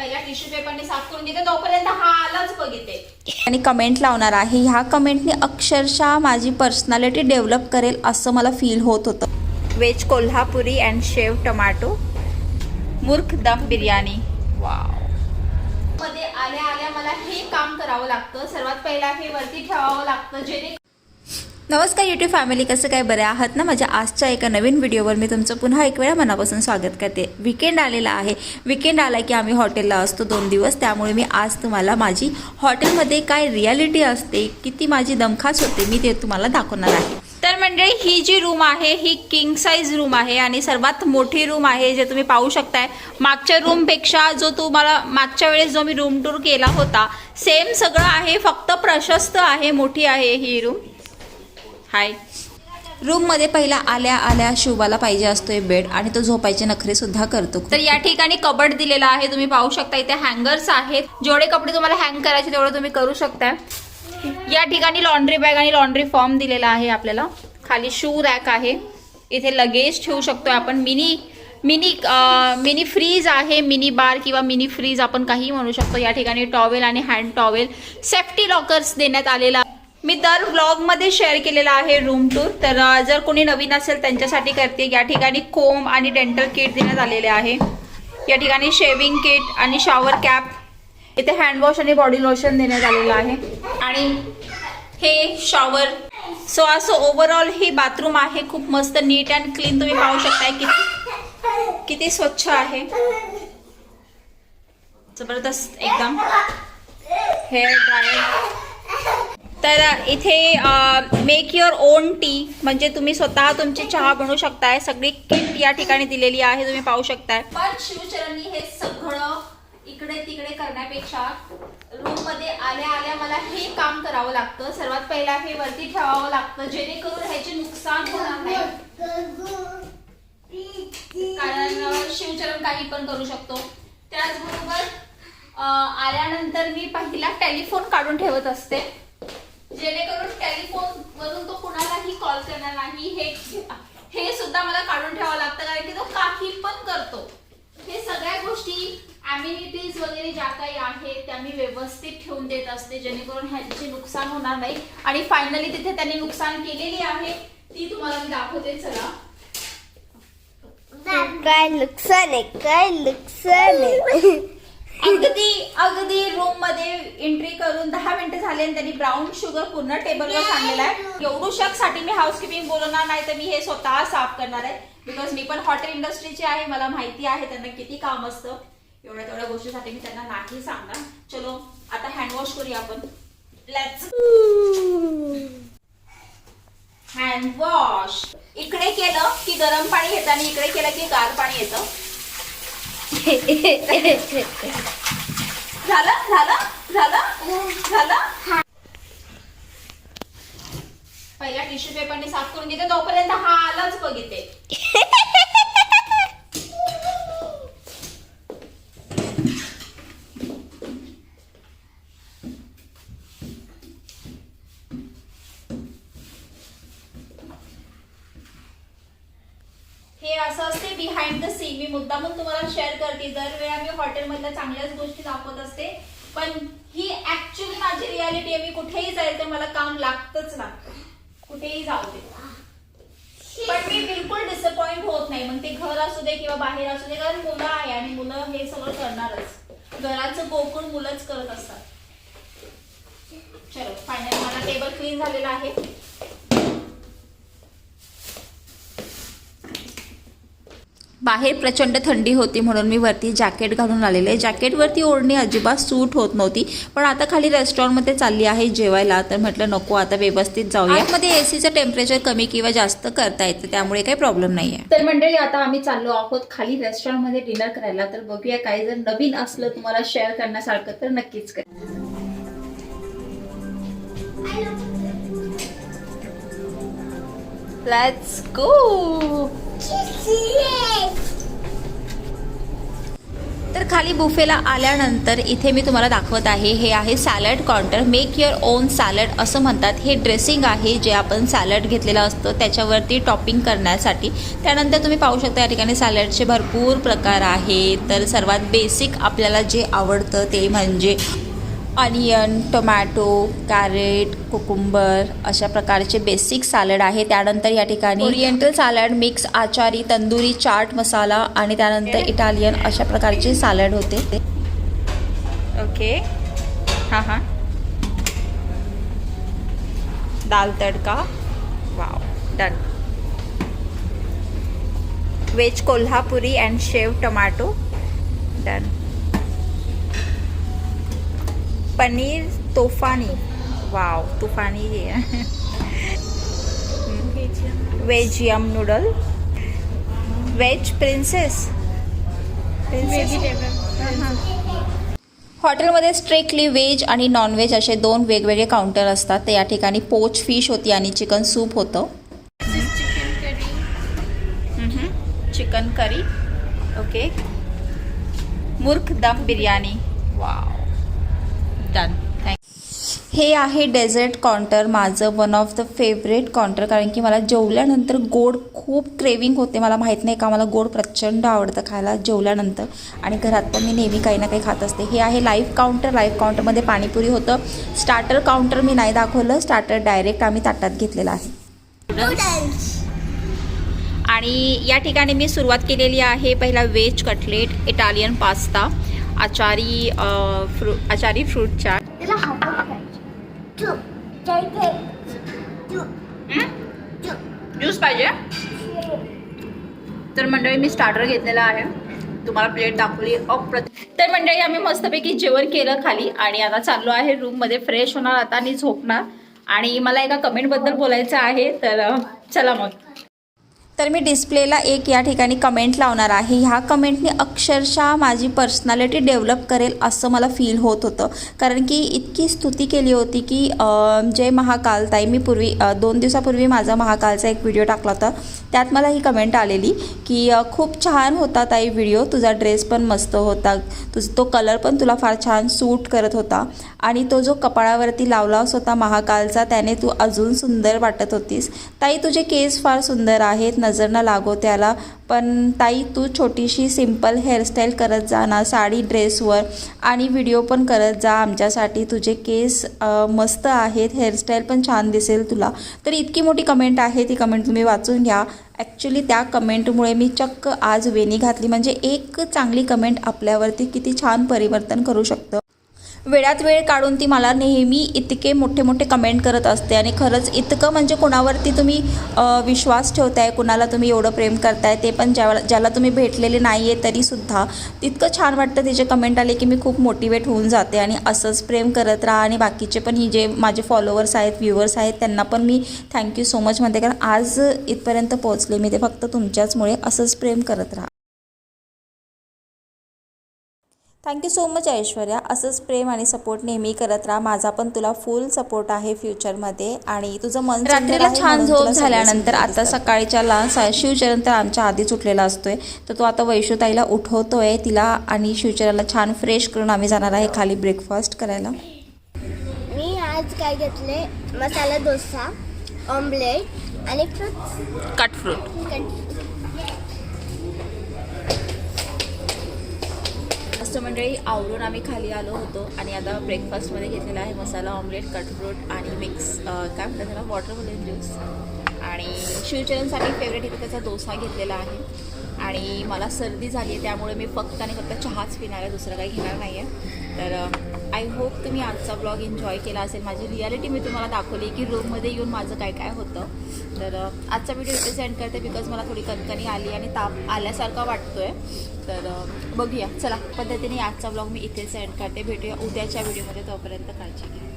पहिला टिश्यू पेपरने साफ करून घेते तोपर्यंत हा आलाच बघिते आणि कमेंट लावणार आहे ह्या कमेंटने अक्षरशः माझी पर्सनॅलिटी डेव्हलप करेल असं मला फील होत होतं. Veg Kolhapuri and sev tomato मुर्ख दम बिर्याणी. वावमध्ये आल्या आल्या मला हे काम करावं लागतं सर्वात पहिला हे वरती ठेवावं लागतं जेणे नमस्कार यूट्यूब फॅमिली कसं काय बरे आहात ना? माझ्या आजच्या एका नवीन व्हिडिओवर मी तुमचं पुन्हा एक वेळा मनापासून स्वागत करते. विकेंड आलेला आहे. विकेंड आला की आम्ही हॉटेलला असतो दोन दिवस. त्यामुळे मी आज तुम्हाला माझी हॉटेलमध्ये काय रियालिटी असते किती माझी दमखास होते मी ते तुम्हाला दाखवणार आहे. तर मंडळी ही जी रूम आहे ही किंग साईज रूम आहे आणि सर्वात मोठी रूम आहे जे तुम्ही पाहू शकताय. मागच्या रूमपेक्षा जो तुम्हाला मागच्या वेळेस जो मी रूम टूर केला होता सेम सगळं आहे फक्त प्रशस्त आहे मोठी आहे ही रूम हाय. रूममध्ये पहिला आल्या आल्या शुभाला पाहिजे असतोय बेड आणि तो झोपायचे नखरे सुद्धा करतो. तर या ठिकाणी कबड दिलेला आहे तुम्ही पाहू शकता इथे हँगर्स आहेत. जेवढे कपडे तुम्हाला हँग करायचे तेवढे तुम्ही करू शकता या ठिकाणी लॉन्ड्री बॅग आणि लॉन्ड्री फॉर्म दिलेला आहे आपल्याला. खाली शू रॅक आहे. इथे लगेज ठेवू शकतो आपण. मिनी मिनी मिनी फ्रीज आहे मिनी बार किंवा मिनी फ्रीज आपण काही म्हणू शकतो. या ठिकाणी टॉवेल आणि हँड टॉवेल सेफ्टी लॉकर्स देण्यात आलेला मी दर व्लॉगमध्ये शेअर केलेला आहे रूम टूर तर जर कोणी नवीन असेल त्यांच्यासाठी करते. या ठिकाणी कोम आणि डेंटल किट देण्यात आलेले आहे. या ठिकाणी शेविंग किट आणि शॉवर कॅप इथे हँडवॉश आणि बॉडी लोशन देण्यात आलेलं आहे. आणि हे शॉवर सो असं ओव्हरऑल ही बाथरूम आहे. खूप मस्त नीट अँड क्लीन तुम्ही पाहू शकताय किती किती स्वच्छ आहे. जबरदस्त एकदम. हेअर ड्रायर तर इथे मेक युअर ओन टी म्हणजे तुम्ही स्वतः तुमची चहा बनवू शकताय. सगळी किट या ठिकाणी दिलेली आहे तुम्ही पाहू शकताय. पण शिवचरणी हे सगळं इकडे तिकडे करण्यापेक्षा रूममध्ये आल्या आल्या मला हे काम करावं लागतं. सर्वात पहिला हे वरती ठेवावं लागतं जेणेकरून ह्याचे नुकसान होणार नाही. कारण शिवचरण काही पण करू शकतो. त्याचबरोबर आल्यानंतर मी पहिला टेलिफोन काढून ठेवत असते जेणेकरून टेलिफोन वरून तो कुणालाही कॉल करणार नाही हे हे सुद्धा मला काढून ठेवावं लागतं कारण की तो काही पण करतो. हे सगळ्या गोष्टी अम्युनिटीज वगैरे ज्या काही आहेत त्या मी व्यवस्थित ठेवून देत असते जेणेकरून ह्याचे नुकसान होणार नाही. आणि फायनली तिथे त्यांनी नुकसान केलेली आहे ती तुम्हाला मी दाखवते चला. काय नुकसान आहे काय नुकसान आहे? अगदी अगदी रूममध्ये एंट्री करून दहा मिनिटं झाले आणि त्यांनी ब्राऊन शुगर पूर्ण टेबलवर सांगलेला आहे. एवढू साठी मी हाऊसकीपिंग बोलवणार नाही तर मी हे स्वतः साफ करणार आहे. बिकॉज मी पण हॉटेल इंडस्ट्रीची आहे मला माहिती आहे त्यांना किती काम असतं. एवढ्या तेवढ्या गोष्टीसाठी मी त्यांना नाही सांगणार. चलो आता हँडवॉश करूया आपण. लेट्स हँडवॉश इकडे केलं की गरम पाणी येतं आणि इकडे केलं की गार पाणी येतं. झालं? झालं? झालं? झालं? पहिला टिश्यू पेपरने साफ करून घेते तोपर्यंत हा आलाच बघिते हे असं असते बिहाइंड द सीन मी मुद्दामून तुम्हाला शेअर करते. दरवेळा मी हॉटेलमधल्या चांगल्याच गोष्टी दाखवत असते. पण ही ऍक्च्युली माझी रियालिटी आहे. मी कुठेही जाईल तर मला काम लागतच लागतं कुठेही जाऊ दे. पण मी बिलकुल डिसअपॉइंट होत नाही. मग ते घर असू दे किंवा बाहेर असू दे. कारण मुलं आहे आणि मुलं हे सगळं करणारच. घराचं गोकुळ मुलंच करत असतात. चलो फायनल मला टेबल क्लीन झालेला आहे. बाहेर प्रचंड थंडी होती म्हणून मी वरती जॅकेट घालून आलेले. जॅकेटवरती ओढणी अजिबात सूट होत नव्हती. पण आता खाली रेस्टॉरंटमध्ये चालली आहे जेवायला. तर म्हटलं नको आता व्यवस्थित जाऊया. मध्ये एसीचं टेम्परेचर कमी किंवा जास्त करता येतं त्यामुळे काही प्रॉब्लेम नाही आहे तर मंडळी आता आम्ही चाललो आहोत खाली रेस्टॉरंटमध्ये डिनर करायला. तर बघूया काही जर नवीन असलं तुम्हाला शेअर करण्यासारखं तर नक्कीच करा. लेट्स गो तर खाली बुफेला आल्यानंतर इथे मी तुम्हाला दाखवत आहे हे आहे salad counter. Make your own salad असं म्हणतात. हे ड्रेसिंग आहे जे आपण सॅलड घेतलेलं असतं त्याच्यावरती टॉपिंग करण्यासाठी. त्यानंतर तुम्ही पाहू शकता या ठिकाणी सॅलडचे भरपूर प्रकार आहेत. तर सर्वात बेसिक आपल्याला जे आवडतं ते म्हणजे अनियन टोमॅटो कॅरेट कुकुंबर अशा प्रकारचे बेसिक सॅलड आहे. त्यानंतर या ठिकाणी ओरिएंटल सॅलड मिक्स आचारी तंदुरी चाट मसाला आणि त्यानंतर इटालियन अशा प्रकारचे सॅलड होते. ओके हां हां. दाल तडका. Wow done veg Kolhapuri and sev tomato done paneer तोफानी. Wow तुफानी हे. Veg yum noodle veg princess हॉटेलमध्ये स्ट्रिक्टली व्हेज आणि नॉनव्हेज असे दोन वेगवेगळे काउंटर असतात. तर या ठिकाणी पोच फिश होती आणि चिकन सूप होतं. चिकन करी ओके मुर्ख दम बिर्याणी वाव डन हे आहे डेझर्ट काउंटर माझं one of the favourite counter कारण की मला जेवल्यानंतर गोड खूप क्रेविंग होते. मला माहीत नाही का मला गोड प्रचंड आवडतं खायला जेवल्यानंतर. आणि घरात पण मी नेहमी काही ना काही खात असते. हे आहे लाईव्ह काउंटर लाईव्ह काउंटरमध्ये पाणीपुरी होतं. स्टार्टर काउंटर मी नाही दाखवलं स्टार्टर डायरेक्ट आम्ही ताटात घेतलेलं आहे. आणि या ठिकाणी मी सुरुवात केलेली आहे पहिला व्हेज कटलेट इटालियन पास्ता आचारी फ्रू आचारी फ्रूट चाट. ज्यूस पाहिजे? तर मंडळी मी स्टार्टर घेतलेला आहे. तुम्हाला प्लेट दाखवली. अप्रत तर मंडळी आम्ही मस्तपैकी जेवण केलं खाली आणि आता चाललो आहे रूममध्ये फ्रेश होणार आता आणि झोपणार. आणि मला एका कमेंटबद्दल बोलायचं आहे तर चला मग. तर मी डिस्प्लेला एक या ठिकाणी कमेंट लावणार आहे. ह्या कमेंटने अक्षरशः माझी पर्सनॅलिटी डेव्हलप करेल असं मला फील होत होतं. कारण की इतकी स्तुती केली होती की जय महाकाल ताई मी पूर्वी दोन दिवसापूर्वी माझा महाकालचा एक व्हिडिओ टाकला होता. त्यात मला ही कमेंट आलेली की खूप छान होता ताई व्हिडिओ तुझा ड्रेस पण मस्त होता. तुझ तो कलर पण तुला फार छान सूट करत होता. आणि तो जो कपाळावरती लावलास होता महाकालचा त्याने तू अजून सुंदर वाटत होतीस. ताई तुझे केस फार सुंदर आहेत. नजर न लागो त्याला. पण ताई तू छोटीशी सिंपल हेअरस्टाईल करत जा ना. साडी ड्रेसवर आणि व्हिडिओ पण करत जा आमच्यासाठी. तुझे केस मस्त आहेत. हेअरस्टाईल पण छान दिसेल तुला. तर इतकी मोठी कमेंट आहे. ती कमेंट तुम्ही वाचून घ्या. ॲक्च्युली त्या कमेंटमुळे मी चक्क आज वेणी घातली. म्हणजे एक चांगली कमेंट आपल्यावरती किती छान परिवर्तन करू शकतं. वेळात वेळ काढून ती मला नेहमी इतके मोठे मोठे कमेंट करत असते. आणि खरंच इतकं म्हणजे कोणावरती तुम्ही विश्वास ठेवताय कुणाला तुम्ही एवढं प्रेम करताय ते पण ज्या ज्याला तुम्ही भेटलेले नाही आहे तरीसुद्धा तितकं छान वाटतं तिचे कमेंट आले की मी खूप मोटिवेट होऊन जाते आणि असंच प्रेम करत राहा. आणि बाकीचे पण ही जे माझे फॉलोअर्स आहेत व्ह्युअर्स आहेत त्यांना पण मी थँक्यू सो मच म्हणते. कारण आज इथपर्यंत पोहोचले मी. ते फक्त तुमच्याचमुळे असंच प्रेम करत राहा. थँक्यू सो मच ऐश्वर्या असंच प्रेम आणि सपोर्ट नेहमी करत राहा. माझा पण तुला फुल सपोर्ट आहे फ्युचरमध्ये आणि तुझं मन रात्रीला आहे छान झोप झाल्यानंतर आता सकाळच्याला स- शिवचरण तर आमच्या आधीच उठलेला असतोय. तर तो आता वैशुताईला उठवतोय तिला आणि शिवचराला छान फ्रेश करून आम्ही जाणार आहे खाली ब्रेकफास्ट करायला. मी आज काय घेतले? मसाला डोसा ऑमलेट आणि फ्रुट्स कट फ्रूट मस्त मंडळी आवरून आम्ही खाली आलो होतो आणि आता ब्रेकफास्टमध्ये घेतलेला आहे मसाला ऑमलेट कटफ्रूट आणि मिक्स काय म्हणतात त्याला? वॉटरमेलन ज्यूस आणि शिवचरणसाठी फेवरेट इथे त्याचा डोसा घेतलेला आहे. आणि मला सर्दी झाली आहे त्यामुळे मी फक्त आणि फक्त चहाच पिणार आहे दुसरं काही घेणार नाही आहे तर आय होप तुम्ही आजचा ब्लॉग एन्जॉय केला असेल. माझी रियालिटी मी तुम्हाला दाखवली की रूममध्ये येऊन माझं काय काय होतं. तर आजचा व्हिडिओ इथे सेंड करते बिकॉज मला थोडी कणकणी आली आणि ताप आल्यासारखा वाटतो आहे तर बघूया. चला पद्धतीने आजचा ब्लॉग मी इथे एंड करते. भेटूया उद्याच्या व्हिडिओमध्ये तोपर्यंत काळजी घ्या.